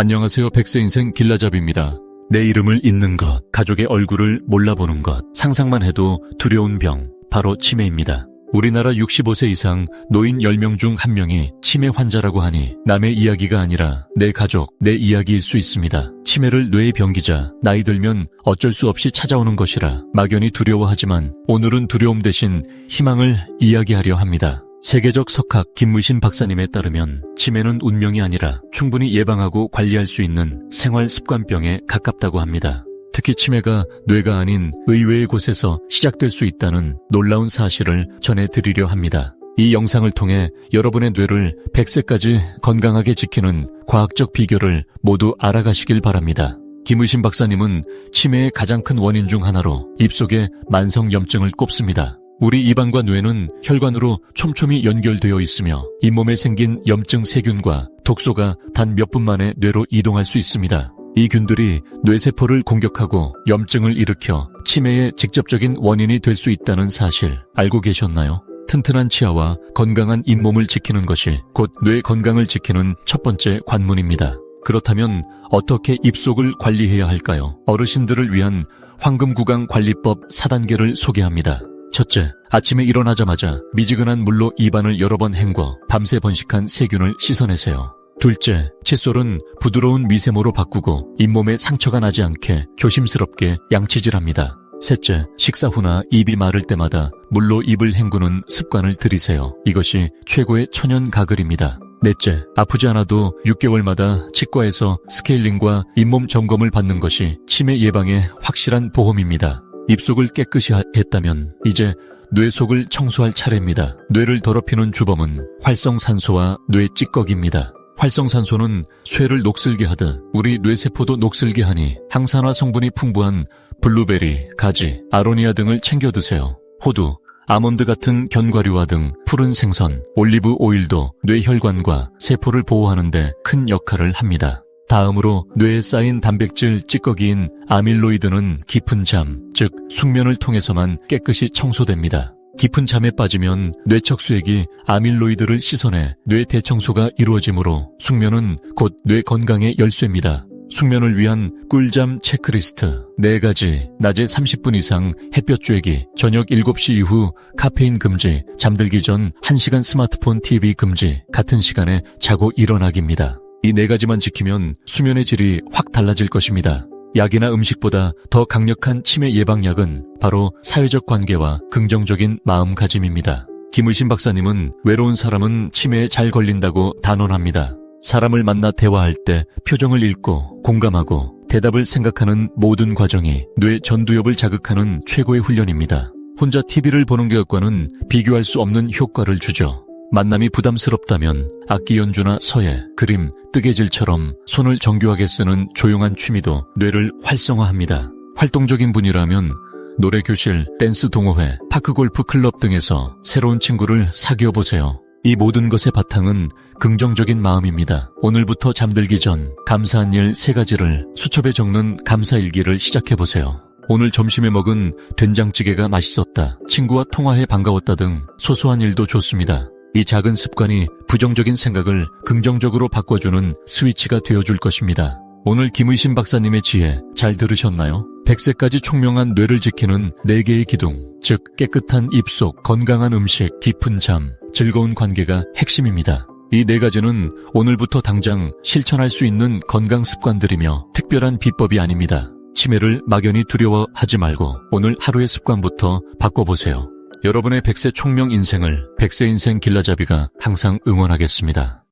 안녕하세요. 백세 인생 길라잡입니다. 내 이름을 잊는 것, 가족의 얼굴을 몰라보는 것, 상상만 해도 두려운 병, 바로 치매입니다. 우리나라 65세 이상 노인 10명 중 1명이 치매 환자라고 하니 남의 이야기가 아니라 내 가족, 내 이야기일 수 있습니다. 치매를 뇌의 병기자 나이 들면 어쩔 수 없이 찾아오는 것이라 막연히 두려워하지만 오늘은 두려움 대신 희망을 이야기하려 합니다. 세계적 석학 김무신 박사님에 따르면 치매는 운명이 아니라 충분히 예방하고 관리할 수 있는 생활 습관병에 가깝다고 합니다. 특히 치매가 뇌가 아닌 의외의 곳에서 시작될 수 있다는 놀라운 사실을 전해드리려 합니다. 이 영상을 통해 여러분의 뇌를 100세까지 건강하게 지키는 과학적 비결을 모두 알아가시길 바랍니다. 김의신 박사님은 치매의 가장 큰 원인 중 하나로 입속에 만성염증을 꼽습니다. 우리 입안과 뇌는 혈관으로 촘촘히 연결되어 있으며 잇몸에 생긴 염증 세균과 독소가 단 몇 분 만에 뇌로 이동할 수 있습니다. 이 균들이 뇌세포를 공격하고 염증을 일으켜 치매의 직접적인 원인이 될 수 있다는 사실 알고 계셨나요? 튼튼한 치아와 건강한 잇몸을 지키는 것이 곧 뇌 건강을 지키는 첫 번째 관문입니다. 그렇다면 어떻게 입속을 관리해야 할까요? 어르신들을 위한 황금구강 관리법 4단계를 소개합니다. 첫째, 아침에 일어나자마자 미지근한 물로 입안을 여러 번 헹궈 밤새 번식한 세균을 씻어내세요. 둘째, 칫솔은 부드러운 미세모로 바꾸고 잇몸에 상처가 나지 않게 조심스럽게 양치질합니다. 셋째, 식사 후나 입이 마를 때마다 물로 입을 헹구는 습관을 들이세요. 이것이 최고의 천연 가글입니다. 넷째, 아프지 않아도 6개월마다 치과에서 스케일링과 잇몸 점검을 받는 것이 치매 예방에 확실한 보험입니다. 입속을 깨끗이 하- 했다면 이제 뇌 속을 청소할 차례입니다. 뇌를 더럽히는 주범은 활성산소와 뇌 찌꺼기입니다. 활성산소는 쇠를 녹슬게 하듯 우리 뇌세포도 녹슬게 하니 항산화 성분이 풍부한 블루베리, 가지, 아로니아 등을 챙겨 드세요. 호두, 아몬드 같은 견과류와 등 푸른 생선, 올리브 오일도 뇌혈관과 세포를 보호하는데 큰 역할을 합니다. 다음으로 뇌에 쌓인 단백질 찌꺼기인 아밀로이드는 깊은 잠, 즉 숙면을 통해서만 깨끗이 청소됩니다. 깊은 잠에 빠지면 뇌척수액이 아밀로이드를 씻어내 뇌 대청소가 이루어지므로 숙면은 곧 뇌 건강의 열쇠입니다. 숙면을 위한 꿀잠 체크리스트 4가지, 낮에 30분 이상 햇볕 쬐기, 저녁 7시 이후 카페인 금지, 잠들기 전 1시간 스마트폰 TV 금지, 같은 시간에 자고 일어나기입니다. 이 네 가지만 지키면 수면의 질이 확 달라질 것입니다. 약이나 음식보다 더 강력한 치매 예방약은 바로 사회적 관계와 긍정적인 마음가짐입니다. 김의신 박사님은 외로운 사람은 치매에 잘 걸린다고 단언합니다. 사람을 만나 대화할 때 표정을 읽고 공감하고 대답을 생각하는 모든 과정이 뇌 전두엽을 자극하는 최고의 훈련입니다. 혼자 TV를 보는 것과는 비교할 수 없는 효과를 주죠. 만남이 부담스럽다면 악기 연주나 서예, 그림, 뜨개질처럼 손을 정교하게 쓰는 조용한 취미도 뇌를 활성화합니다. 활동적인 분이라면 노래 교실, 댄스 동호회, 파크 골프 클럽 등에서 새로운 친구를 사귀어 보세요. 이 모든 것의 바탕은 긍정적인 마음입니다. 오늘부터 잠들기 전 감사한 일 세 가지를 수첩에 적는 감사일기를 시작해 보세요. 오늘 점심에 먹은 된장찌개가 맛있었다. 친구와 통화해 반가웠다 등 소소한 일도 좋습니다. 이 작은 습관이 부정적인 생각을 긍정적으로 바꿔주는 스위치가 되어줄 것입니다. 오늘 김의신 박사님의 지혜 잘 들으셨나요? 100세까지 총명한 뇌를 지키는 4개의 기둥, 즉 깨끗한 입속, 건강한 음식, 깊은 잠, 즐거운 관계가 핵심입니다. 이 네 가지는 오늘부터 당장 실천할 수 있는 건강 습관들이며 특별한 비법이 아닙니다. 치매를 막연히 두려워하지 말고 오늘 하루의 습관부터 바꿔보세요. 여러분의 100세 총명 인생을 100세 인생 길라잡이가 항상 응원하겠습니다.